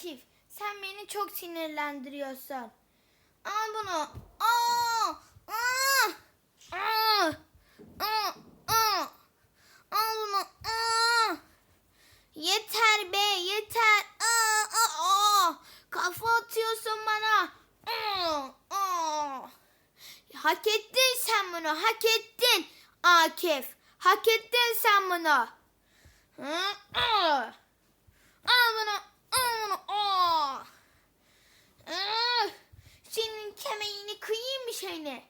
Akif sen beni çok sinirlendiriyorsun. Al bunu. Aa! Aa! Aa! Aa! Aa! Al bunu. Aa! Yeter be yeter. Aa! Aa! Aa! Kafa atıyorsun bana. Aa! Aa! Hak ettin sen bunu. Hak ettin. Akif. Hak ettin sen bunu. Aa! Al bunu. Bunu. Aa! Aa! Senin kemerini kıyayım mı seni?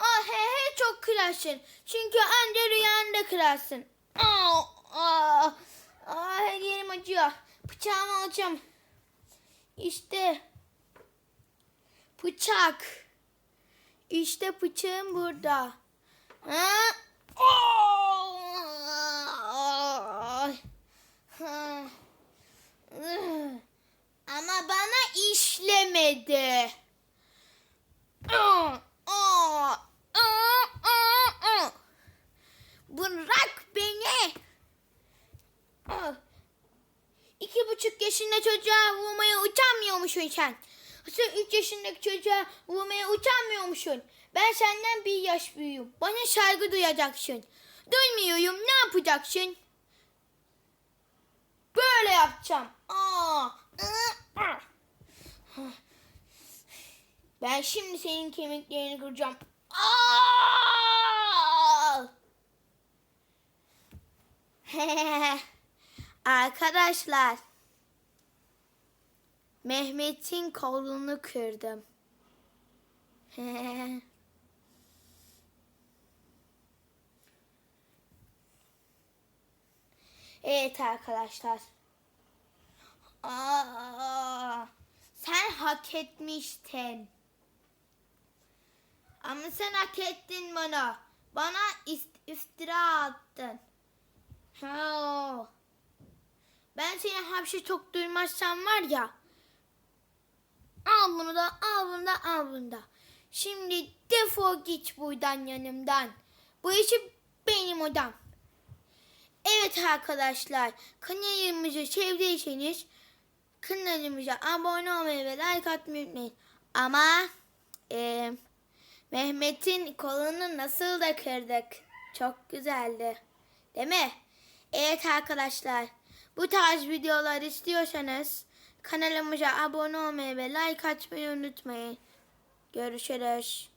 Ah he he çok kırarsın. Çünkü anca rüyanda kırarsın. Aa! Aa! Aa, her yerim acıyor. Bıçağımı alacağım. İşte. Bıçak. İşte bıçağım burada. Ha? Ay. Ha. Ih. Ama bana işlemedi. Aa, aa, aa, aa, aa. Bırak beni. Aa. İki buçuk yaşında çocuğa vurmaya utanmıyormuşsun sen. Sen üç yaşındaki çocuğa vurmaya utanmıyormuşsun. Ben senden bir yaş büyüğüm. Bana saygı duyacaksın. Duymuyorum ne yapacaksın? Böyle yapacağım. Aa, ı, ı. Ben şimdi senin kemiklerini kıracağım. Aa! Arkadaşlar. Mehmet'in kolunu kırdım. evet arkadaşlar. Aa, sen hak etmiştin. Ama sen hak ettin. Bana ist- iftira attın. Ha. Ben seni hapşi çok duymazsam var ya. Al bunu da al bunu da al bunu da. Şimdi defol git buradan yanımdan. Bu işi benim odam. Evet arkadaşlar kanalımızı sevdiyseniz kanalımıza abone olmayı ve like atmayı unutmayın. Ama e, Mehmet'in kolunu nasıl da kırdık. Çok güzeldi. Değil mi? Evet arkadaşlar. Bu tarz videolar istiyorsanız kanalımıza abone olmayı ve like atmayı unutmayın. Görüşürüz.